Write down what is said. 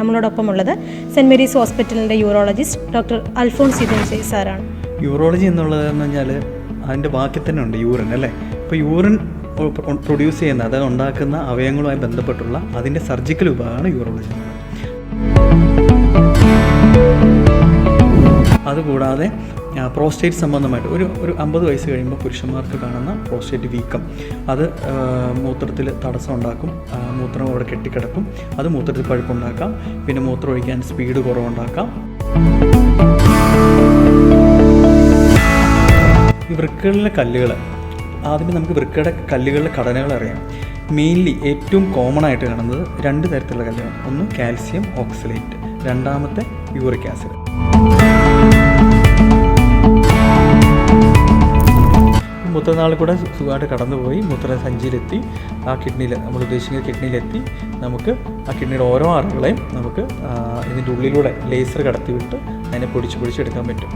നമ്മളോടൊപ്പം ഉള്ളത് Saint Mary's ഹോസ്പിറ്റലിന്റെ യൂറോളജിസ്റ്റ് ഡോക്ടർ അൽഫോൺസ് ഇതൻസി സാറാണ്. യൂറോളജി എന്നുള്ളത് എന്ന് പറഞ്ഞാൽ അതിന്റെ ബാക്കി തന്നെ ഉണ്ട് യൂറിൻ അല്ലേ? ഇപ്പോൾ യൂറിൻ പ്രൊഡ്യൂസ് ചെയ്യുന്ന അതായത് ഉണ്ടാക്കുന്ന അവയവങ്ങളുമായി ബന്ധപ്പെട്ടുള്ള അതിന്റെ സർജിക്കൽ വിഭാഗമാണ് യൂറോളജി. അതുകൂടാതെ പ്രോസ്റ്റേറ്റ് സംബന്ധമായിട്ട് ഒരു ഒരു അമ്പത് വയസ്സ് കഴിയുമ്പോൾ പുരുഷന്മാർക്ക് കാണുന്ന പ്രോസ്റ്റേറ്റ് വീക്കം. അത് മൂത്രത്തിൽ തടസ്സം ഉണ്ടാക്കും മൂത്രം അവിടെ കെട്ടിക്കിടക്കും. അത് മൂത്രത്തിൽ പഴുപ്പുണ്ടാക്കാം പിന്നെ മൂത്രം ഒഴിക്കാൻ സ്പീഡ് കുറവുണ്ടാക്കാം. ഈ വൃക്കകളിലെ കല്ലുകൾ ആദ്യമേ നമുക്ക് വൃക്കയുടെ കല്ലുകളിലെ ഘടനകൾ അറിയാം. മെയിൻലി ഏറ്റവും കോമൺ ആയിട്ട് കാണുന്നത് രണ്ട് തരത്തിലുള്ള കല്ലുകളാണ്. ഒന്ന് കാൽസ്യം ഓക്സലേറ്റ് രണ്ടാമത്തെ യൂറിക് ആസിഡ് മൂത്രനാളിൽ കൂടെ സുഖമായിട്ട് കടന്നുപോയി മൂത്രസഞ്ചിയിലെത്തി ആ കിഡ്നിയിൽ നമ്മൾ ഉദ്ദേശിക്കുന്ന കിഡ്നിയിലെത്തി. നമുക്ക് ആ കിഡ്നിയുടെ ഓരോ അറകളെയും നമുക്ക് ഇതിന്റെ ഉള്ളിലൂടെ ലേസർ കടത്തിവിട്ട് അതിനെ പൊടിച്ച് പൊടിച്ചെടുക്കാൻ പറ്റും.